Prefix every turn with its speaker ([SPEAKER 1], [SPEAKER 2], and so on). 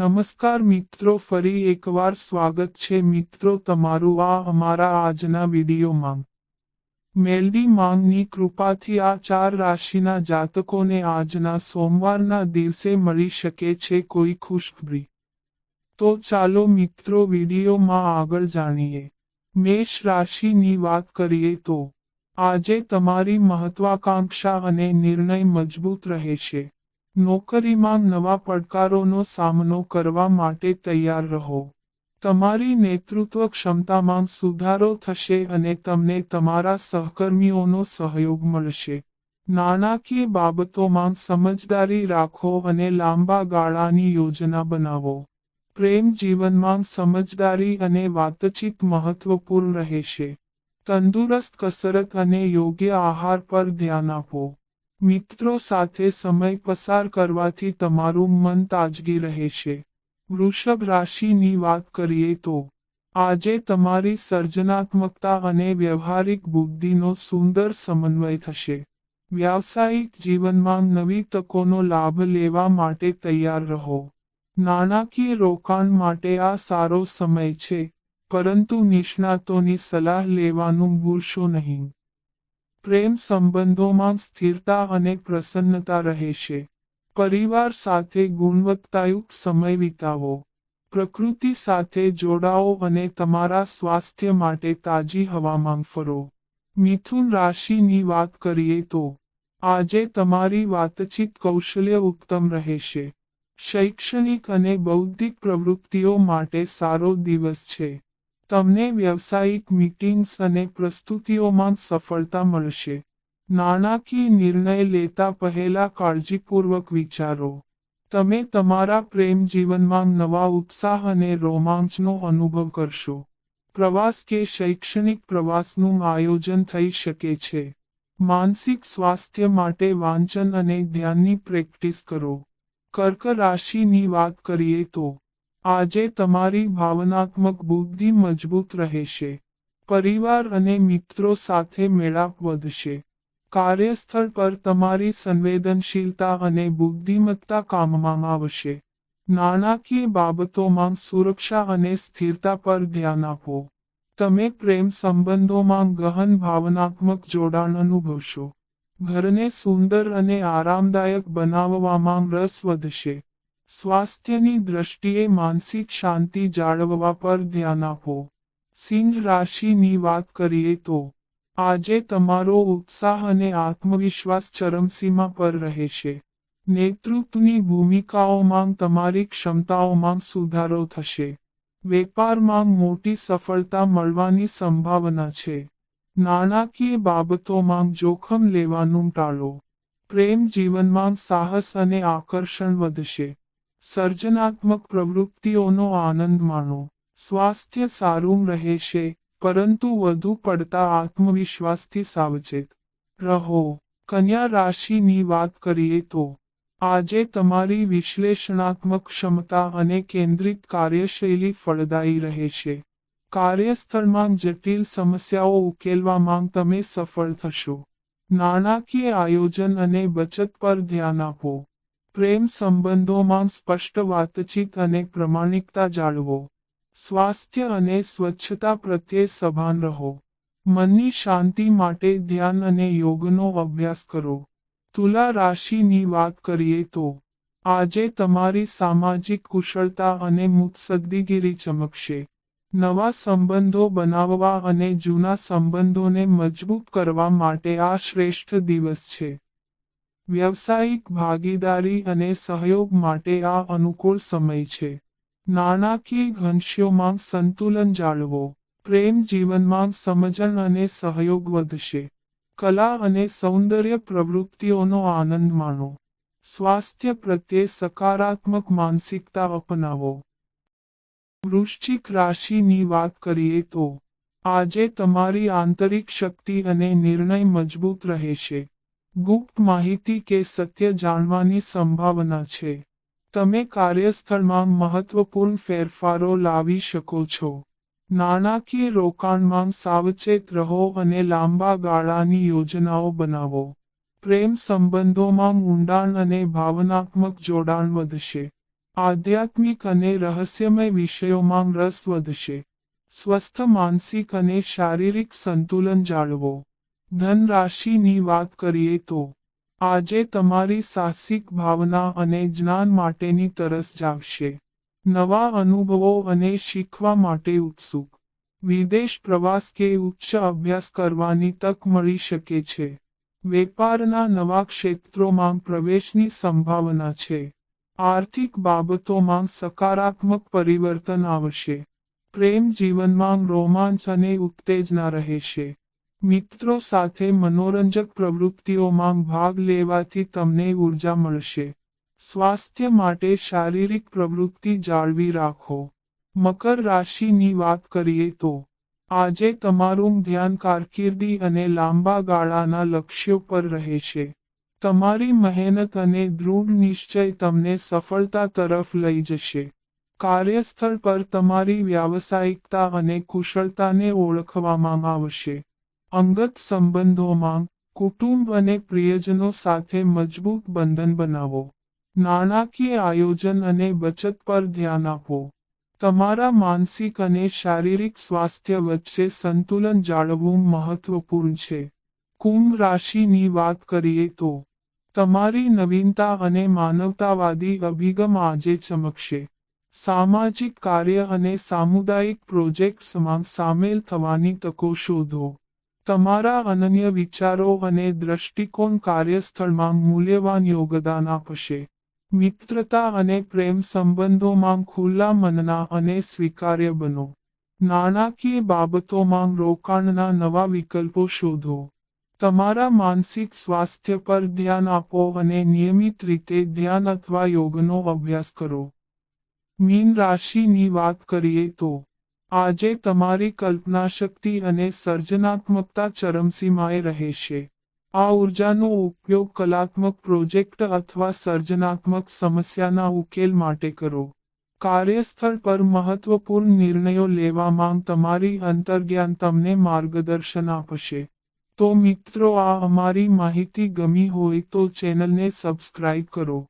[SPEAKER 1] નમસ્કાર મિત્રો, ફરી એકવાર સ્વાગત છે મિત્રો તમારું આ અમારા આજના વિડીયોમાં. મેલડી માંગની કૃપાથી આ ચાર રાશિના જાતકોને આજના સોમવારના દિવસે મળી શકે છે કોઈ ખુશખબરી. તો ચાલો મિત્રો વિડીયોમાં આગળ જાણીએ. મેષ રાશિની વાત કરીએ તો, આજે તમારી મહત્વાકાંક્ષા અને નિર્ણય મજબૂત રહેશે. નોકરીમાં નવા પડકારોનો સામનો કરવા માટે તૈયાર રહો. તમારી નેતૃત્વ ક્ષમતામાં સુધારો થશે અને તમને તમારા સહકર્મીઓનો સહયોગ મળશે. નાણાકીય બાબતોમાં સમજદારી રાખો અને લાંબા ગાળાની યોજના બનાવો. પ્રેમ જીવનમાં સમજદારી અને વાતચીત મહત્વપૂર્ણ રહેશે. તંદુરસ્ત કસરત અને યોગ્ય આહાર પર ધ્યાન આપો. મિત્રો સાથે સમય પસાર કરવાથી તમારું મન તાજગી રહેશે વૃષભ રાશિની વાત કરીએ તો, આજે તમારી સર્જનાત્મકતા અને વ્યવહારિક બુદ્ધિનો સુંદર સમન્વય થશે. વ્યાવસાયિક જીવનમાં નવી તકોનો લાભ લેવા માટે તૈયાર રહો. નાણાકીય રોકાણ માટે આ સારો સમય છે, પરંતુ નિષ્ણાતોની સલાહ લેવાનું ભૂલશો નહીં. પ્રેમ સંબંધોમાં સ્થિરતા અને પ્રસન્નતા રહેશે પરિવાર સાથે ગુણવત્તાયુક્ત સમય વિતાવો. પ્રકૃતિ સાથે જોડાઓ અને તમારા સ્વાસ્થ્ય માટે તાજી હવામાં ફરો. મિથુન રાશિની વાત કરીએ તો, આજે તમારી વાતચીત કૌશલ્ય ઉત્તમ રહેશે શૈક્ષણિક અને બૌદ્ધિક પ્રવૃત્તિઓ માટે સારો દિવસ છે. તમને વ્યવસાયિક મીટિંગ્સ અને પ્રસ્તુતિઓમાં સફળતા મળશે. નાણાકીય નિર્ણય લેતા પહેલા કાળજીપૂર્વક વિચારો. તમે તમારા પ્રેમ જીવનમાં નવા ઉત્સાહ અને રોમાંચનો અનુભવ કરશો. પ્રવાસ કે શૈક્ષણિક પ્રવાસનું આયોજન થઈ શકે છે. માનસિક સ્વાસ્થ્ય માટે વાંચન અને ધ્યાનની પ્રેક્ટિસ કરો. કર્ક રાશિની વાત કરીએ તો આજે તમારી ભાવનાત્મક બુદ્ધિ મજબૂત રહેશે. પરિવાર અને મિત્રો સાથે મેળાપ વધશે. કાર્યસ્થળ પર તમારી સંવેદનશીલતા અને બુદ્ધિમત્તા કામમાં આવશે. નાણાકીય બાબતોમાં સુરક્ષા અને સ્થિરતા પર ધ્યાન આપો. તમે પ્રેમ સંબંધોમાં ગહન ભાવનાત્મક જોડાણ અનુભવશો. ઘરને સુંદર અને આરામદાયક બનાવવામાં રસ વધશે. સ્વાસ્થ્યની દ્રષ્ટિએ માનસિક શાંતિ જાળવવા પર ધ્યાન આપો. સિંહ રાશિની વાત કરીએ તો, આજે તમારો ઉત્સાહ અને આત્મવિશ્વાસ ચરમસીમા પર રહેશે. નેતૃત્વની ભૂમિકાઓમાં તમારી ક્ષમતાઓમાં સુધારો થશે. વેપારમાં મોટી સફળતા મળવાની સંભાવના છે. નાણાકીય બાબતોમાં જોખમ લેવાનું ટાળો. પ્રેમ જીવનમાં સાહસ અને આકર્ષણ વધશે. સર્જનાત્મક પ્રવૃત્તિઓનો આનંદ માણો. સ્વાસ્થ્ય સારું રહેશે પરંતુ વધુ પડતા આત્મવિશ્વાસથી સાવચેત. રહો, કન્યા રાશિની વાત કરીએ તો, આજે તમારી વિશ્લેષણાત્મક ક્ષમતા અને કેન્દ્રિત કાર્યશૈલી ફળદાયી રહેશે કાર્યસ્થળમાં જટિલ સમસ્યાઓ ઉકેલવામાં તમે સફળ થશો. નાણાકીય આયોજન અને બચત પર ધ્યાન આપો. પ્રેમ સંબંધોમાં સ્પષ્ટ વાતચીત અને પ્રમાણિકતા જાળવો. સ્વાસ્થ્ય અને સ્વચ્છતા પ્રત્યે સભાન રહો. મનની શાંતિ માટે ધ્યાન અને યોગનો અભ્યાસ કરો. તુલા રાશિની વાત કરીએ તો, આજે તમારી સામાજિક કુશળતા અને મુત્સદ્દીગીરી ચમકશે. નવા સંબંધો બનાવવા અને જૂના સંબંધોને મજબૂત કરવા માટે આ શ્રેષ્ઠ દિવસ છે. વ્યવસાયિક ભાગીદારી અને સહયોગ માટે આ અનુકૂળ સમય છે. નાણાકીય ઘનશ્યોમાં સંતુલન જાળવો. પ્રેમ જીવનમાં સમજણ અને સહયોગ વધશે. કલા અને સૌંદર્ય પ્રવૃત્તિઓનો આનંદ માણો. સ્વાસ્થ્ય પ્રત્યે સકારાત્મક માનસિકતા અપનાવો. વૃશ્ચિક રાશિની વાત કરીએ તો, આજે તમારી આંતરિક શક્તિ અને નિર્ણય મજબૂત રહેશે. ગુપ્ત માહિતી કે સત્ય જાણવાની સંભાવના છે. તમે કાર્યસ્થળમાં મહત્વપૂર્ણ ફેરફારો લાવી શકો છો. નાણાકીય રોકાણમાં સાવચેત રહો અને લાંબા ગાળાની યોજનાઓ બનાવો. પ્રેમ સંબંધોમાં ઊંડાણ અને ભાવનાત્મક જોડાણ વધશે. આધ્યાત્મિક અને રહસ્યમય વિષયોમાં રસ વધશે. સ્વસ્થ માનસિક અને શારીરિક સંતુલન જાળવો. ધન રાશિની વાત કરીએ તો, આજે તમારી સાહસિક ભાવના અને જ્ઞાન માટેની તરસ જાગશે. નવા અનુભવો અને શીખવા માટે ઉત્સુક. વિદેશ પ્રવાસ કે ઉચ્ચ અભ્યાસ કરવાની તક મળી શકે છે. વેપારના નવા ક્ષેત્રોમાં પ્રવેશની સંભાવના છે. આર્થિક બાબતોમાં સકારાત્મક પરિવર્તન આવશે. પ્રેમ જીવનમાં રોમાંચ અને ઉત્તેજના રહેશે. મિત્રો સાથે મનોરંજક પ્રવૃત્તિઓમાં ભાગ લેવાથી તમને ઊર્જા મળશે. સ્વાસ્થ્ય માટે શારીરિક પ્રવૃત્તિ જાળવી રાખો. મકર રાશિની વાત કરીએ તો, આજે તમારું ધ્યાન કારકિર્દી અને લાંબા ગાળાના લક્ષ્યો પર રહેશે. તમારી મહેનત અને દૃઢ નિશ્ચય તમને સફળતા તરફ લઈ જશે. કાર્યસ્થળ પર તમારી વ્યાવસાયિકતા અને કુશળતાને ઓળખવામાં આવશે. અંગત સંબંધોમાં કુટુંબ અને પ્રિયજનો સાથે મજબૂત બંધન બનાવો. નાણાકીય આયોજન અને બચત પર ધ્યાન આપો. તમારા માનસિક અને શારીરિક સ્વાસ્થ્ય વચ્ચે સંતુલન જાળવવું મહત્વપૂર્ણ છે. કુંભ રાશિની વાત કરીએ તો, તમારી નવીનતા અને માનવતાવાદી અભિગમ આજે ચમકશે. સામાજિક કાર્ય અને સામુદાયિક પ્રોજેક્ટ્સમાં સામેલ થવાની તકો શોધો. તમારા અનન્ય વિચારો અને દ્રષ્ટિકોણ કાર્યસ્થળમાં મૂલ્યવાન યોગદાન આપશે. મિત્રતા અને પ્રેમ સંબંધોમાં ખુલ્લા મનના અને સ્વીકાર્ય બનો. નાણાકીય બાબતોમાં રોકાણના નવા વિકલ્પો શોધો. તમારા માનસિક સ્વાસ્થ્ય પર ધ્યાન આપો અને નિયમિત રીતે ધ્યાન અથવા યોગનો અભ્યાસ કરો. મીન રાશિની વાત કરીએ તો આજે તમારી કલ્પના શક્તિ અને સર્જનાત્મકતા ચરમસીમાએ રહેશે આ ઉર્જાનો ઉપયોગ કલાત્મક પ્રોજેક્ટ અથવા સર્જનાત્મક સમસ્યાના ઉકેલ માટે કરો. કાર્યસ્થળ પર મહત્વપૂર્ણ નિર્ણયો લેવામાં તમારી અંતર્જ્ઞાન તમને માર્ગદર્શન આપશે. તો મિત્રો, આ અમારી માહિતી ગમી હોય તો ચેનલને સબસ્ક્રાઇબ કરો.